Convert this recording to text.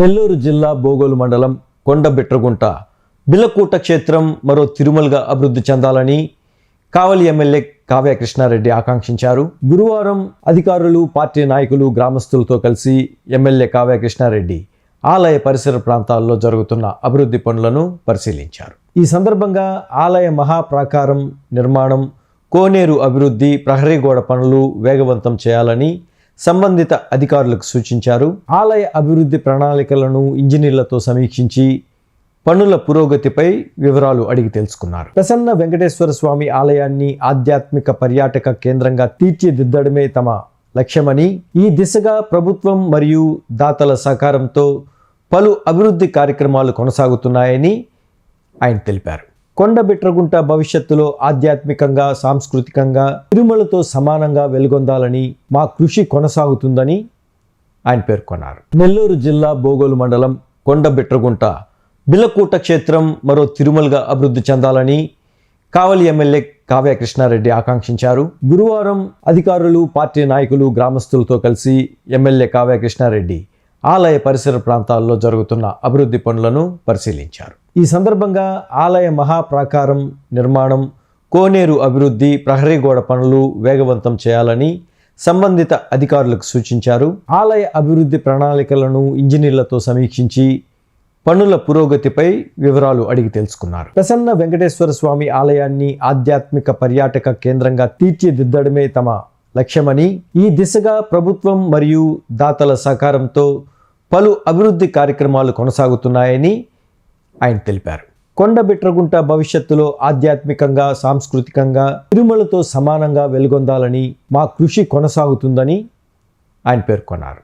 నెల్లూరు జిల్లా బోగోలు మండలం కొండబిట్రగుంట. బిల్లకూట క్షేత్రం మరో తిరుమలగా అభివృద్ధి చెందాలని కావలి ఎమ్మెల్యే కావ్య కృష్ణారెడ్డి ఆకాంక్షించారు. గురువారం అధికారులు పార్టీ నాయకులు గ్రామస్తులతో కలిసి ఎమ్మెల్యే కావ్య కృష్ణారెడ్డి ఆలయ పరిసర ప్రాంతాల్లో జరుగుతున్న అభివృద్ధి పనులను పరిశీలించారు. ఈ సందర్భంగా ఆలయ మహాప్రాకారం నిర్మాణం కోనేరు అభివృద్ధి ప్రహరీ గోడ పనులు వేగవంతం చేయాలని సంబంధిత అధికారులకు సూచించారు. ఆలయ అభివృద్ధి ప్రణాళికలను ఇంజనీర్లతో సమీక్షించి పనుల పురోగతిపై వివరాలు అడిగి తెలుసుకున్నారు. ప్రసన్న వెంకటేశ్వర స్వామి ఆలయాన్ని ఆధ్యాత్మిక పర్యాటక కేంద్రంగా తీర్చిదిద్దడమే తమ లక్ష్యమని ఈ దిశగా ప్రభుత్వం మరియు దాతల సహకారంతో పలు అభివృద్ధి కార్యక్రమాలు కొనసాగుతున్నాయని ఆయన తెలిపారు. కొండబిట్రగుంట భవిష్యత్తులో ఆధ్యాత్మికంగా సాంస్కృతికంగా తిరుమలతో సమానంగా వెలుగొందాలని మా కృషి కొనసాగుతుందని ఆయన పేర్కొన్నారు. నెల్లూరు జిల్లా బోగోలు మండలం కొండబిట్రగుంట బిల్లకూట క్షేత్రం మరో తిరుమలగా అభివృద్ధి చెందాలని కావలి ఎమ్మెల్యే కావ్య కృష్ణారెడ్డి ఆకాంక్షించారు. గురువారం అధికారులు పార్టీ నాయకులు గ్రామస్తులతో కలిసి ఎమ్మెల్యే కావ్య కృష్ణారెడ్డి ఆలయ పరిసర ప్రాంతాల్లో జరుగుతున్న అభివృద్ధి పనులను పరిశీలించారు. ఈ సందర్భంగా ఆలయ మహాప్రాకారం నిర్మాణం కోనేరు అభివృద్ధి ప్రహరీ గోడ పనులు వేగవంతం చేయాలని సంబంధిత అధికారులకు సూచించారు. ఆలయ అభివృద్ధి ప్రణాళికలను ఇంజనీర్లతో సమీక్షించి పనుల పురోగతిపై వివరాలు అడిగి తెలుసుకున్నారు. ప్రసన్న వెంకటేశ్వర స్వామి ఆలయాన్ని ఆధ్యాత్మిక పర్యాటక కేంద్రంగా తీర్చిదిద్దడమే తమ లక్ష్యమని ఈ దిశగా ప్రభుత్వం మరియు దాతల సహకారంతో పలు అభివృద్ధి కార్యక్రమాలు కొనసాగుతున్నాయని ఆయన తెలిపారు. కొండబిట్రగుంట భవిష్యత్తులో ఆధ్యాత్మికంగా సాంస్కృతికంగా తిరుమలతో సమానంగా వెలుగొందాలని మా కృషి కొనసాగుతుందని ఆయన పేర్కొన్నారు.